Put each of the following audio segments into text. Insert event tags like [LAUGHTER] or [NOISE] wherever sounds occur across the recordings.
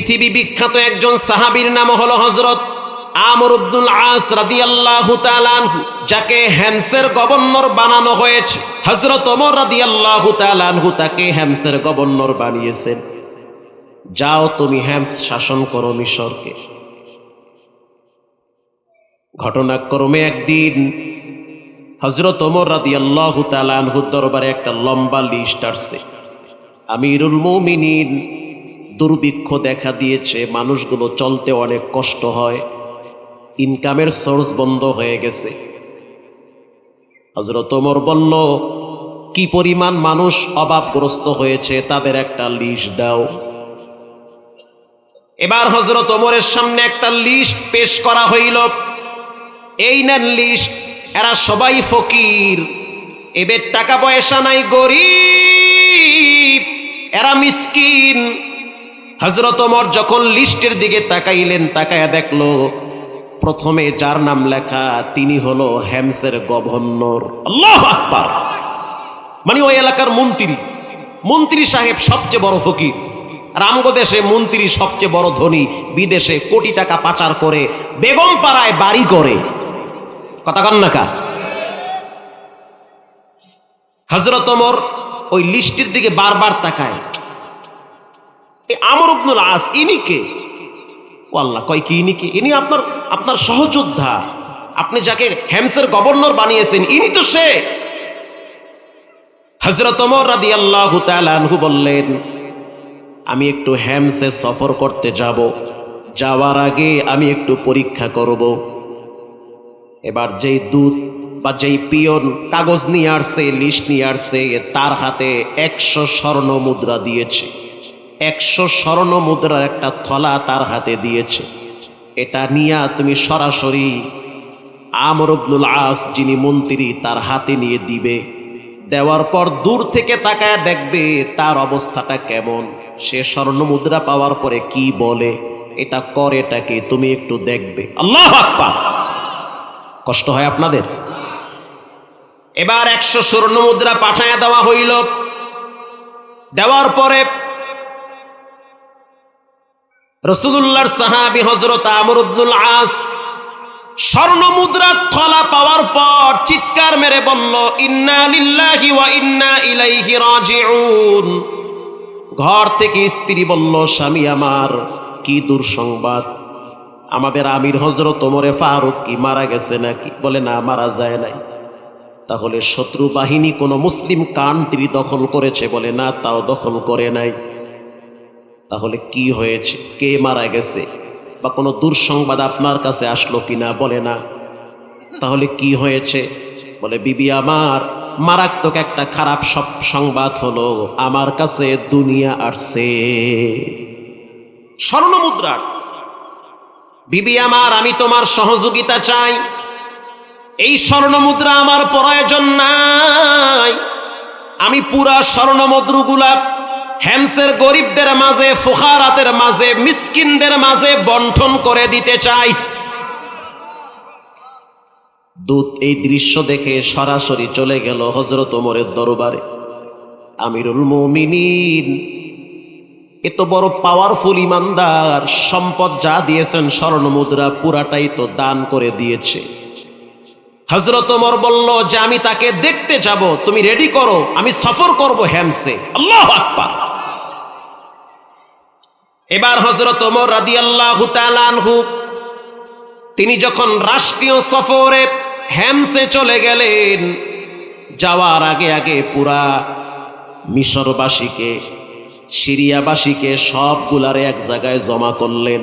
পৃথিবী বিখ্যাত একজন সাহাবীর নাম হলো হজরত আমর আব্দুল আস রাদিয়াল্লাহু তাআলা যাকে হ্যামসের গভর্নর বানানো হয়েছে। হযরত ওমর রাদিয়াল্লাহু তাআলা আনহু তাকে হ্যামসের গভর্নর বানিয়েছেন। যাও তুমি হ্যামস শাসন করো মিশরকে। ঘটনাক্রমে একদিন হজরত ওমর রাদিয়াল্লাহু তাআলা আনহুর দরবারে একটা লম্বা লিস্ট আসছে। আমিরুল মুমিনিন দুর্ভিক্ষ দেখা দিয়েছে, মানুষগুলো চলতে অনেক কষ্ট হয়। ইনকামের সোর্স বন্ধ হয়ে গেছে। হজরত ওমর বলল, কি পরিমাণ মানুষ অভাবগ্রস্ত হয়েছে, তাদের একটা লিস্ট দাও। এবার হজরত ওমরের সামনে একটা লিস্ট পেশ করা হইল। এই নেন লিস্ট এরা সবাই ফকির। এদের টাকা পয়সা নাই, গরিব। এরা মিসকিন। হজরত ওমর যখন লিস্টের দিকে তাকাইলেন, তাকায়া দেখল, প্রথমে যার নাম লেখা, তিনি হলো হ্যামসের গভর্নর। আল্লাহ আকবার! মানে ওই এলাকার মন্ত্রী। মন্ত্রী সাহেব সবচেয়ে বড় ফকির। রামগো দেশে মন্ত্রী সবচেয়ে বড় ধনী। বিদেশে কোটি টাকা পাচার করে, বেগম পাড়ায় বাড়ি করে। কথা কন না হজরত ওমর ওই লিস্টের দিকে বারবার তাকায়। আমর আস, ইনি কে? ও আল্লাহ, কয় কি ইনি কে? ইনি আপনার আপনার সহযোদ্ধা। আপনি যাকে হ্যামসের গভর্নর বানিয়েছেন, ইনি তো সে। হজরত ওমর রাদি আল্লাহ আনহু বললেন, আমি একটু হ্যামসে সফর করতে যাব। যাওয়ার আগে আমি একটু পরীক্ষা করব। এবার যেই দুধ বা যেই পিয়ন কাগজ নিয়ে আসছে, লিস্ট নিয়ে আসছে তার হাতে একশো স্বর্ণ মুদ্রা দিয়েছে। একশো স্বর্ণ মুদ্রার একটা থলা তার হাতে দিয়েছে। এটা নিয়া তুমি সরাসরি আমর আব্দুল আস, যিনি মন্ত্রী, তার হাতে নিয়ে দিবে। দেওয়ার পর দূর থেকে তাকায় দেখবে তার অবস্থাটা কেমন। সে স্বর্ণ মুদ্রা পাওয়ার পরে কি বলে? এটা করে এটাকে তুমি একটু দেখবে। আল্লাহ কষ্ট হয় আপনাদের? এবার একশো স্বর্ণ মুদ্রা পাঠায় দেওয়া হইল। দেওয়ার পরে রসুল্লাহর সাহাবি হজরত আমর আব্দুল আস স্বর্ণ মুদ্রার থলা পাওয়ার পর চিৎকার মেরে বলল, ইন্না ওয়া ইন্না ইলাইহি রাজিউন। ঘর থেকে স্ত্রী বলল, স্বামী আমার, কি দুঃসংবাদ। আমাদের আমির হজরত ওমরে ফারুক কি মারা গেছে নাকি? বলে, না, মারা যায় নাই। তাহলে শত্রু বাহিনী কোনো মুসলিম কান্ট্রি দখল করেছে বলে, না, তাও দখল করে নাই। তাহলে কি হয়েছে? কে মারা গেছে? বা কোনো দুঃসংবাদ আপনার কাছে আসলো কিনা বলে না। তাহলে কি হয়েছে? বলে, বিবি আমার, মারাত্মক একটা খারাপ সব সংবাদ হলো। আমার কাছে দুনিয়া আসছে। স্বর্ণ মুদ্রা আসছে। বিবি আমার, আমি তোমার সহযোগিতা চাই। এই স্বর্ণ মুদ্রা আমার প্রয়োজন নাই। আমি পুরা স্বর্ণ মুদ্রগুলা হ্যামসের গরিবদের মাঝে ফুখারাতের মাঝে, মিসকিনদের মাঝে বন্টন করে দিতে চাই। দূত এই দৃশ্য দেখে সরাসরি চলে গেল হজরত ওমরের দরবারে। আমিরুল মুমিনিন এত বড় পাওয়ারফুল ইমানদার, সম্পদ যা দিয়েছেন স্বর্ণ মুদ্রা পুরাটাই তো দান করে দিয়েছে। হজরত ওমর বলল, যে আমি তাকে দেখতে যাব, তুমি রেডি করো, আমি সফর করব হ্যামসে আল্লাহ আকবার। এবার হজরত ওমর রাদি আল্লাহ তিনি যখন রাষ্ট্রীয় সফরে হ্যামসে চলে গেলেন, যাওয়ার আগে আগে পুরা মিশরবাসীকে, সিরিয়াবাসীকে সবগুলারে এক জায়গায় জমা করলেন।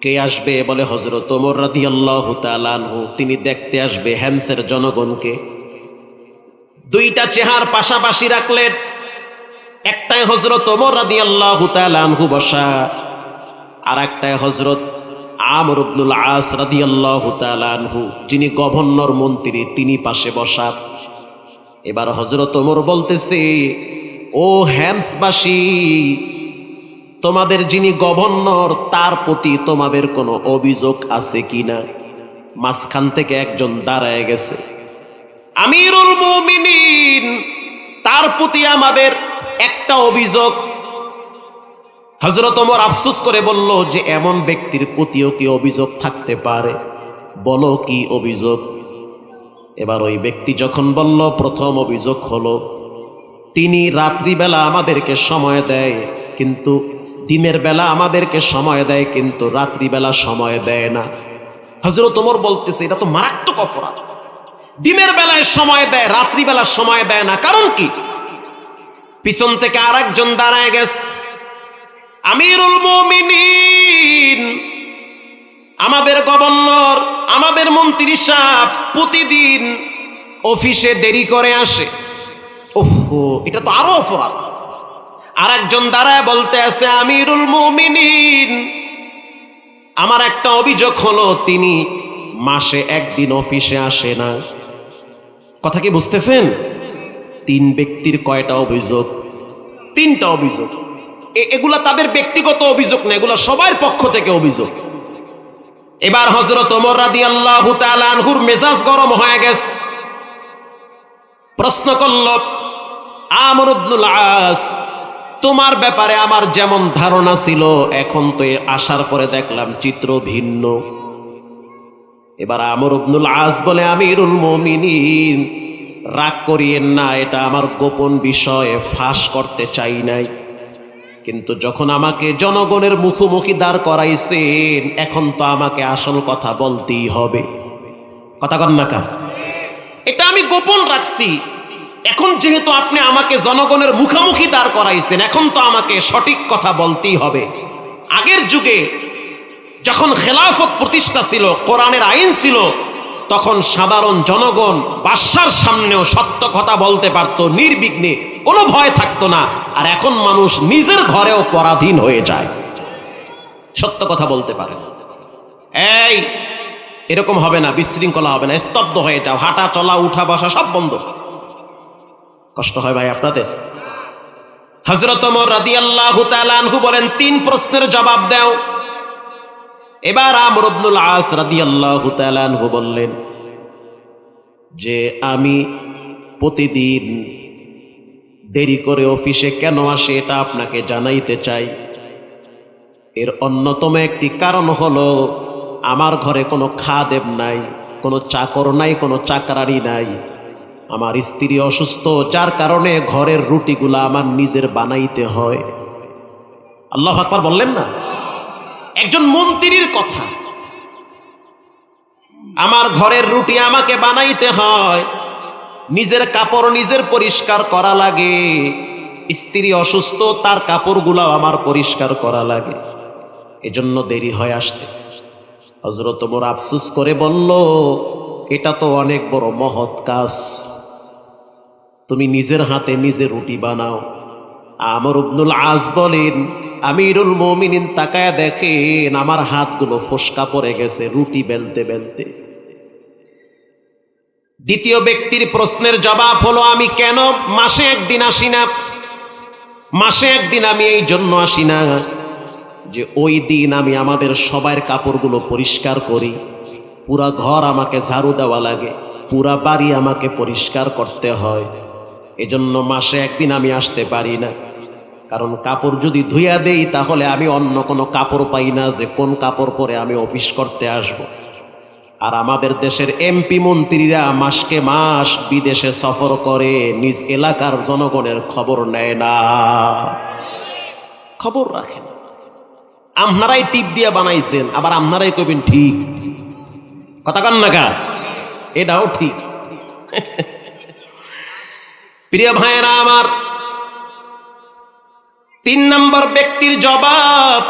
কে আসবে বলে হজরত ওমর রাদি আল্লাহ তালানহু তিনি দেখতে আসবে হ্যামসের জনগণকে। দুইটা চেহার পাশাপাশি রাখলেন একটাই হজরত ওমর রাদি আল্লাহ তালানহু বসা আর একটাই হজরত আমর আব্দুল আস রাদি আল্লাহ তালানহু যিনি গভর্নর মন্ত্রী, তিনি পাশে বসা। এবার হজরত ওমর বলতেছে, ও হ্যামসবাসী তোমাদের যিনি গভর্নর, তার প্রতি তোমাদের কোনো অভিযোগ আছে কি না মাঝখান থেকে একজন দাঁড়ায় গেছে। আমিরুল মুমিনিন তার প্রতি আমাদের একটা অভিযোগ। হজরত ওমর আফসোস করে বলল যে, এমন ব্যক্তির প্রতিও কি অভিযোগ থাকতে পারে? বলো কি অভিযোগ? এবার ওই ব্যক্তি যখন বলল, প্রথম অভিযোগ হলো, তিনি রাত্রিবেলা আমাদেরকে সময় দেয়, কিন্তু দিনের বেলা আমাদেরকে সময় দেয়, কিন্তু রাত্রিবেলা সময় দেয় না। হজরত ওমর বলতেছে, এটা তো মারাত্মক অপরাধ। দিনের বেলায় সময় দেয়, রাত্রিবেলা সময় দেয় না। কারণ কি? পিছন থেকে আর একজন দাঁড়ায় গেছে। আমিরুল মুমিনিন, আমাদের গভর্নর, আমাদের মন্ত্রী সাহেব প্রতিদিন অফিসে দেরি করে আসে। ওহো, এটা তো আরও অপরাধ। আর একজন দাঁড়ায় বলতে আছে, আমিরুল মুমিনিন, আমার একটা অভিযোগ হলো, তিনি মাসে একদিন অফিসে আসে না। কথা কি বুঝতেছেন? তিন ব্যক্তির কয়টা অভিযোগ? তিনটা অভিযোগ। এগুলা তাদের ব্যক্তিগত অভিযোগ না, এগুলা সবার পক্ষ থেকে অভিযোগ। এবার হজরত ওমর রাদি আল্লাহ আনহুর মেজাজ গরম হয়ে গেছে। প্রশ্ন করল, আমর আব্দুল আস, তোমার ব্যাপারে আমার যেমন ধারণা ছিল, এখন তো আসার পরে দেখলাম চিত্র ভিন্ন। এবার আমর আব্দুল আস বলে, আমিরুল মমিনিন, রাগ করিয়েন না, এটা আমার গোপন বিষয়ে, ফাঁস করতে চাই নাই। কিন্তু যখন আমাকে জনগণের মুখোমুখি দাঁড় করাইছেন, এখন তো আমাকে আসল কথা বলতেই হবে। কথা কন না কার এটা আমি গোপন রাখছি। এখন যেহেতু আপনি আমাকে জনগণের মুখোমুখি দাঁড় করাইছেন, এখন তো আমাকে সঠিক কথা বলতেই হবে। আগের যুগে যখন খেলাফত প্রতিষ্ঠা ছিল, কোরআনের আইন ছিল, তখন সাধারণ জনগণ বাদশার সামনেও সত্য কথা বলতে পারত, নির্বিঘ্নে। কোনো ভয় থাকতো না। আর এখন মানুষ নিজের ঘরেও পরাধীন হয়ে যায়। সত্য কথা বলতে পারে। এই, এরকম হবে না, বিশৃঙ্খলা হবে না, স্তব্ধ হয়ে যাও, হাঁটা, চলা, উঠা, বসা, সব বন্ধ। কষ্ট হয় ভাই আপনাদের? হজরত ওমর রাদিয়াল্লাহু তাআলা আনহু বলেন, তিন প্রশ্নের জবাব দাও। এবার আমর আব্দুল আস রাদিয়াল্লাহু তাআলা আনহু বললেন যে, আমি প্রতিদিন দেরি করে অফিসে কেন আসে এটা আপনাকে জানাইতে চাই। এর অন্যতম একটি কারণ হলো, আমার ঘরে কোনো খাদেব নাই, কোনো চাকর নাই, কোনো চাকরানি নাই। আমার স্ত্রী অসুস্থ, যার কারণে ঘরের রুটিগুলা আমার নিজের বানাইতে হয়। আল্লাহ আকবার বললেন না? একজন মন্ত্রীর কথা। আমার ঘরের রুটি আমাকে বানাইতে হয়। নিজের কাপড় নিজের পরিষ্কার করা লাগে। স্ত্রী অসুস্থ, তার কাপড়গুলো আমার পরিষ্কার করা লাগে। এজন্য দেরি হয় আসতে। হজরত মোর আফসুস করে বলল, এটা তো অনেক বড় মহৎ কাজ। তুমি নিজের হাতে নিজে রুটি বানাও। আমর আব্দুল আজ বলেন, আমিরুল মমিনিন তাকায়া দেখেন, আমার হাতগুলো ফসকা পড়ে গেছে রুটি বেলতে বেলতে। দ্বিতীয় ব্যক্তির প্রশ্নের জবাব হলো, আমি কেন? মাসে একদিন আসি না। মাসে একদিন আমি এই জন্য আসি না যে ওই দিন আমি আমাদের সবার কাপড়গুলো পরিষ্কার করি। পুরা ঘর আমাকে ঝাড়ু দেওয়া লাগে, পুরা বাড়ি আমাকে পরিষ্কার করতে হয়। এজন্য মাসে একদিন আমি আসতে পারি না। কারণ কাপড় যদি ধুইয়া দেই, তাহলে আমি অন্য কোনো কাপড় পাই না যে কোন কাপড় পরে আমি অফিস করতে আসব। আর আমাদের দেশের এমপি মন্ত্রীরা মাসকে মাস বিদেশে সফর করে, নিজ এলাকার জনগণের খবর নেয় না। খবর রাখেন আপনারাই টিপ দিয়ে বানাইছেন, আবার আপনারাই কবেন ঠিক। কথা কান না কা এটাও ঠিক। [LAUGHS] প্রিয় ভাইয়েরা আমার তিন নম্বর ব্যক্তির জবাব,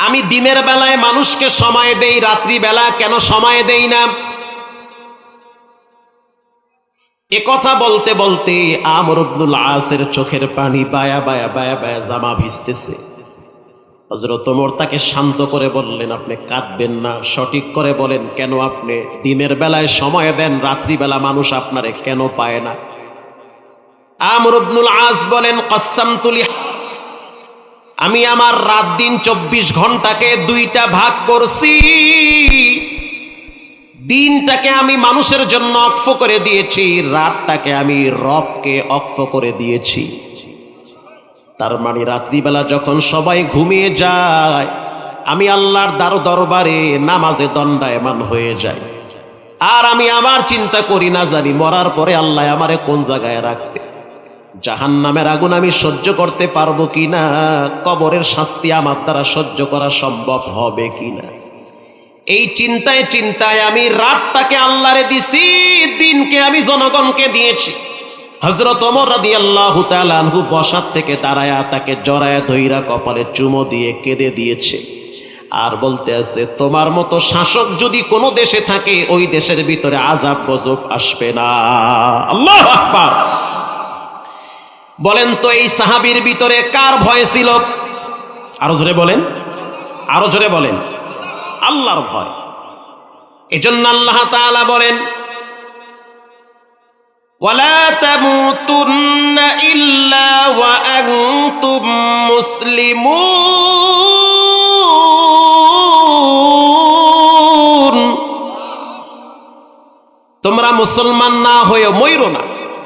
আমি দিনের বেলায় মানুষকে সময় দেই, রাত্রি বেলা কেন সময় দেই না? এ কথা বলতে বলতে আমর আব্দুল আসের চোখের পানি বায়া বায়া বায়া বায়া জামা ভিজতেছে। হজরত তাকে শান্ত করে বললেন, আপনি কাঁদবেন না। সঠিক করে বলেন, কেন আপনি দিনের বেলায় সময় দেন রাত্রিবেলা মানুষ আপনারে কেন পায় না? আমর আব্দুল আজ বলেন, কসাম তুলি, আমি আমার রাত দিন চব্বিশ ঘন্টাকে দুইটা ভাগ করছি। দিনটাকে আমি মানুষের জন্য অক্ষ করে দিয়েছি, রাতটাকে আমি রবকে অক্ষ করে দিয়েছি। তার মানে রাত্রিবেলা যখন সবাই ঘুমিয়ে যায়, আমি আল্লাহর দ্বার দরবারে নামাজে দণ্ডায়মান হয়ে যাই। আর আমি আমার চিন্তা করি, না জানি মরার পরে আল্লাহ আমারে কোন জায়গায় রাখবে? জাহান নামের আগুন আমি সহ্য করতে পারব কিনা? কবরের শাস্তি আমার দ্বারা সহ্য করা সম্ভব হবে কিনা? এই চিন্তায় চিন্তায় আমি রাতটাকে আল্লাহরে দিছি, দিনকে আমি জনগণকে দিয়েছি। হজরত রাদি আল্লাহ আনহু বসার থেকে দাঁড়ায়া তাকে জড়ায়া ধৈরা কপালে চুমো দিয়ে কেঁদে দিয়েছে। আর বলতে আছে, তোমার মতো শাসক যদি কোনো দেশে থাকে, ওই দেশের ভিতরে আজাব গজব আসবে না। আল্লাহ আকবার। বলেন তো এই সাহাবির ভিতরে কার ভয় ছিল? আরও জোরে বলেন। আরও জোরে বলেন। আল্লাহর ভয়। এজন্য আল্লাহ তাআলা বলেন তামুতুন্না ইল্লা ওয়া আনতুম মুসলিমুন। তোমরা মুসলমান না হয়ে ময়ূর না।